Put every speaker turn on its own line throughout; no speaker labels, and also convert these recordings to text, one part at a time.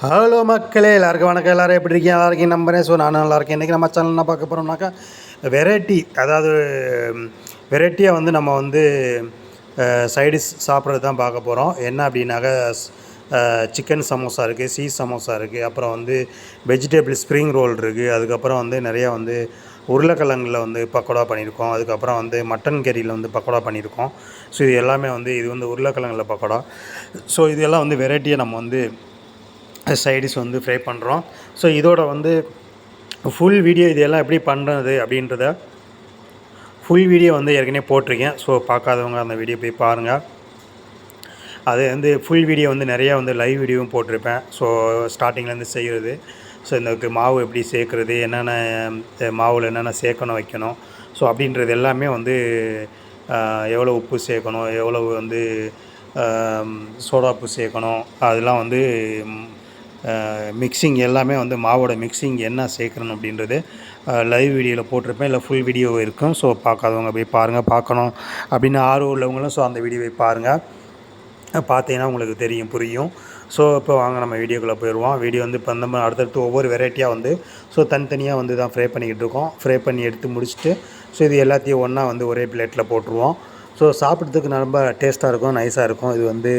Hello மக்களே எல்லாருக்கும் வணக்கம். எல்லோரும் எப்படி இருக்கீங்க? நல்லா இருக்கீங்க நம்புறேன். ஸோ நானும் நல்லா இருக்கேன். இன்றைக்கி நம்ம சேனல் என்ன பார்க்க போகிறோம்னாக்கா வெரைட்டி அதாவது வெரைட்டியாக வந்து நம்ம வந்து சைடிஷ் சாப்பிட்றது தான் பார்க்க போகிறோம் என்ன அப்படின்னாக்கா சிக்கன் சமோசா இருக்குது சீஸ் சமோசா இருக்குது அப்புறம் வந்து வெஜிடபிள் ஸ்ப்ரிங் ரோல் இருக்குது அதுக்கப்புறம் வந்து நிறையா வந்து உருளைக்கிழங்குல வந்து பக்கோடா பண்ணியிருக்கோம் அதுக்கப்புறம் வந்து மட்டன் கறியில் வந்து பக்கோடா பண்ணியிருக்கோம். ஸோ இது எல்லாமே வந்து இது வந்து உருளைக்கிழங்குல பக்கோடா. ஸோ இது எல்லாம் வந்து வெரைட்டியாக நம்ம வந்து சைடிஷ் வந்து ஃப்ரை பண்ணுறோம் ஸோ இதோட வந்து ஃபுல் வீடியோ இதெல்லாம் எப்படி பண்ணுறது அப்படின்றத ஃபுல் வீடியோ வந்து ஏற்கனவே போட்டிருக்கேன். ஸோ பார்க்காதவங்க அந்த வீடியோ போய் பாருங்கள் அது வந்து ஃபுல் வீடியோ வந்து நிறையா வந்து லைவ் வீடியோவும் போட்டிருப்பேன். ஸோ ஸ்டார்டிங்லேருந்து செய்கிறது ஸோ இந்த மாவு எப்படி சேர்க்குறது என்னென்ன மாவில் என்னென்ன சேர்க்கணும் வைக்கணும். ஸோ அப்படின்றது எல்லாமே வந்து எவ்வளோ உப்பு சேர்க்கணும் எவ்வளோ வந்து சோடா உப்பு சேர்க்கணும் அதெல்லாம் வந்து மிக்சிங் எல்லாமே வந்து மாவோட மிக்சிங் என்ன சேர்க்கணும் அப்படின்றது லைவ் வீடியோவில் போட்டிருப்பேன். இல்லை ஃபுல் வீடியோ இருக்கும். ஸோ பார்க்காதவங்க போய் பாருங்கள் பார்க்கணும் அப்படின்னு ஆர்வம் உள்ளவங்களும் ஸோ அந்த வீடியோவை பாருங்கள் பார்த்தீங்கன்னா உங்களுக்கு தெரியும் புரியும். ஸோ இப்போ வாங்க நம்ம வீடியோக்குள்ளே போயிடுவோம். வீடியோ வந்து இப்போ நம்ம அடுத்தடுத்து ஒவ்வொரு வெரைட்டியாக வந்து ஸோ தனித்தனியாக வந்து தான் ஃப்ரை பண்ணிக்கிட்டு இருக்கோம். ஃப்ரை பண்ணி எடுத்து முடிச்சுட்டு ஸோ இது எல்லாத்தையும் ஒன்றா வந்து ஒரே பிளேட்டில் போட்டுருவோம். ஸோ சாப்பிட்றதுக்கு ரொம்ப டேஸ்ட்டாக இருக்கும் நைஸாக இருக்கும். இது வந்து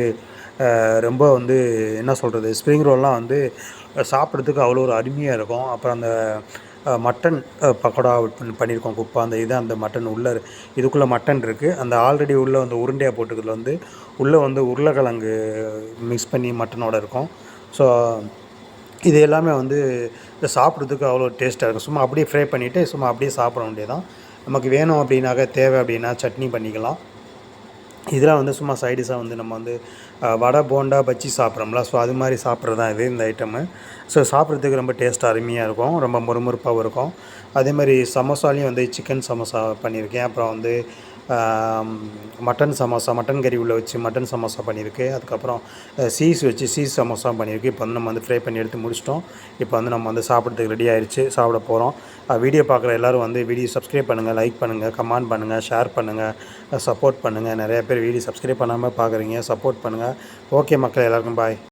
ரொம்ப வந்து என்ன சொல்கிறது ஸ்ப்ரிங் ரோல்லாம் வந்து சாப்பிட்றதுக்கு அவ்வளோ ஒரு அருமையாக இருக்கும். அப்புறம் அந்த மட்டன் பக்கோடா பண்ணியிருக்கோம் குப்பா அந்த இது அந்த மட்டன் உள்ளே இதுக்குள்ளே மட்டன் இருக்குது அந்த ஆல்ரெடி உள்ளே வந்து உருண்டையாக போட்டுக்கிறதுல வந்து உள்ளே வந்து உருளைக்கிழங்கு மிக்ஸ் பண்ணி மட்டனோட இருக்கும். ஸோ இது எல்லாமே வந்து சாப்பிட்றதுக்கு அவ்வளோ டேஸ்ட்டாக இருக்கும். சும்மா அப்படியே ஃப்ரை பண்ணிவிட்டு சும்மா அப்படியே சாப்பிட வேண்டியதான் நமக்கு வேணும் அப்படின்னாக்கா தேவை அப்படின்னா சட்னி பண்ணிக்கலாம். இதெல்லாம் வந்து சும்மா சைடிஷாக வந்து நம்ம வந்து வடை போண்டா பஜ்ஜி சாப்பிட்றோம்ல. ஸோ அது மாதிரி சாப்பிட்றது தான் இது இந்த ஐட்டமு ஸோ சாப்பிட்றதுக்கு ரொம்ப டேஸ்ட் அருமையாக இருக்கும். ரொம்ப முறுமுறுப்பாகவும் இருக்கும். அதே மாதிரி சமோசாலையும் வந்து சிக்கன் சமோசா பண்ணியிருக்கேன். அப்புறம் வந்து மட்டன் சமோசா மட்டன் கறி உள்ளே வச்சு மட்டன் சமோசா பண்ணியிருக்கு. அதுக்கப்புறம் சீஸ் வச்சு சீஸ் சமோசா பண்ணியிருக்கு. இப்போ வந்து நம்ம வந்து ஃப்ரை பண்ணி எடுத்து முடிச்சிட்டோம். இப்போ வந்து நம்ம வந்து சாப்பிட்றதுக்கு ரெடி ஆயிடுச்சு சாப்பிட போகிறோம் வீடியோ பார்க்குற எல்லோரும் வந்து வீடியோ சப்ஸ்கிரைப் பண்ணுங்கள் லைக் பண்ணுங்கள் கமெண்ட் பண்ணுங்கள் ஷேர் பண்ணுங்கள் சப்போர்ட் பண்ணுங்கள் நிறைய பேர் வீடியோ சப்ஸ்கிரைப் பண்ணாமல் பார்க்குறீங்க சப்போர்ட் பண்ணுங்கள் ஓகே மக்கள் எல்லாருக்கும் பாய்